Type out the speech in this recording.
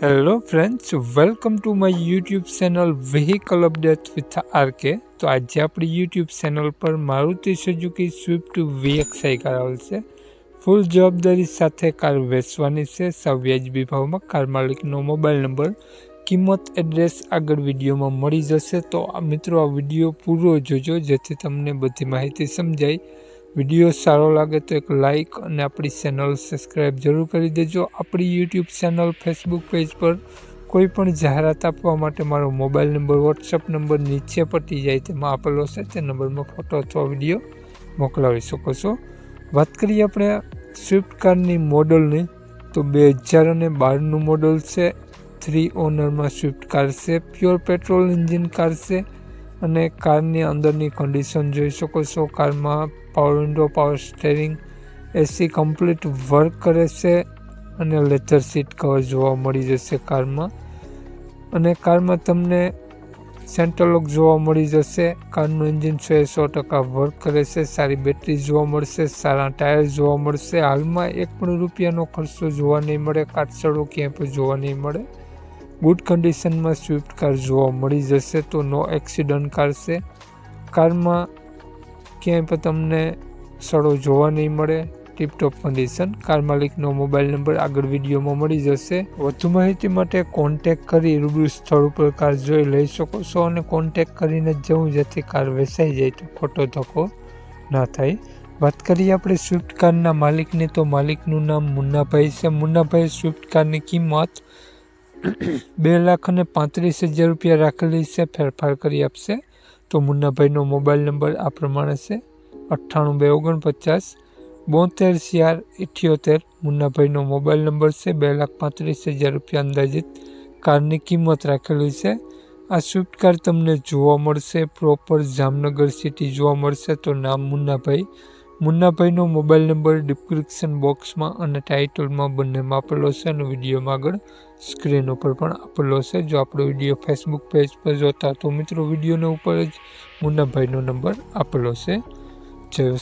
Hello friends welcome to my YouTube channel vehicle update with R K તો આજે આપણી YouTube channel પર Maruti Suzuki Swift V X I car આવશે full જવાબદારી સાથે car વેચવાની છે. સવ્યાજબી ભાવમાં કાર માલિકનો મોબાઈલ નંબર કિંમત એડ્રેસ આગળ વિડીયોમાં મળી જશે. તો મિત્રો, આ વીડિયો પૂરો જોજો, જેથી તમને બધી માહિતી સમજાય. વીડિયો સારો લાગે તો એક લાઇક અને આપણી ચેનલ સબસ્ક્રાઈબ જરૂર કરી દેજો. આપણી યુટ્યુબ ચેનલ, ફેસબુક પેજ પર કોઈ પણ જાહેરાત આપવા માટે મારો મોબાઈલ નંબર વોટ્સઅપ નંબર નીચે પટી જાય તેમાં આપેલો છે. તે નંબરમાં ફોટો અથવા વીડિયો મોકલાવી શકો છો. વાત કરીએ આપણે સ્વિફ્ટ કારની મોડલની. તો બે હજાર અને બારનું મોડલ છે. થ્રી ઓનરમાં સ્વિફ્ટ કાર છે. પ્યોર પેટ્રોલ એન્જિન કાર છે. અને કારની અંદરની કન્ડિશન જોઈ શકો છો. કારમાં power window power steering AC complete work કરે છે અને લેધર સીટ કવર જોવા મળી જશે કારમાં. અને કારમાં તમને સેન્ટ્રલ લોક જોવા મળી જશે. કારનું એન્જિન છ સો ટકા વર્ક કરે છે. સારી બેટરી જોવા મળશે, સારા ટાયર જોવા મળશે. હાલમાં એક પણ રૂપિયાનો ખર્ચો જોવા નહીં મળે કાટસડો ક્યાંય પણ જોવા નહીં મળે. ગુડ કન્ડિશનમાં સ્વિફ્ટ કાર જોવા મળી જશે તો નો એક્સિડન્ટ કાર છે કારમાં ક્યાંય પણ તમને સડો જોવા નહીં મળે. ટીપટોપ કન્ડિશન, કાર માલિકનો મોબાઈલ નંબર આગળ વિડીયોમાં મળી જશે. વધુ માહિતી માટે કોન્ટેક કરી રૂબરૂ સ્થળ ઉપર કાર જોઈ લઈ શકો છો અને કોન્ટેક કરીને જવું જેથી કાર વેચાઈ જાય તો ખોટો ધક્કો ના થાય. વાત કરીએ આપણે સ્વિફ્ટ કારના માલિકની તો માલિકનું નામ મુન્નાભાઈ છે. મુન્નાભાઈ, સ્વિફ્ટ કારની કિંમત બે લાખ અને પાંત્રીસ હજાર રૂપિયા રાખેલી છે, ફેરફાર કરી આપશે. તો મુન્નાભાઈનો મોબાઈલ નંબર આ પ્રમાણે છે, અઠ્ઠાણું બે ઓગણપચાસ, બોતેર ચાર ઇઠ્યોતેર. મુન્નાભાઈનો મોબાઈલ નંબર છે, બે લાખ પાંત્રીસ હજાર રૂપિયા અંદાજિત. કારની કિંમત રાખેલી છે. આ સ્વિફ્ટ કાર તમને જોવા મળશે, પ્રોપર જામનગર સિટી જોવા મળશે. તો નામ મુન્નાભાઈ મુન્નાભાઈનો મોબાઈલ નંબર ડિસ્ક્રિપ્શન બોક્સમાં અને ટાઇટલમાં બંનેમાં આપેલો છે અને વિડીયોમાં આગળ સ્ક્રીન ઉપર પણ આપેલો છે. જો આપણો વીડિયો ફેસબુક પેજ પર જોતા તો મિત્રો વિડીયોના ઉપર જ મુન્નાભાઈનો નંબર આપેલો છે. જય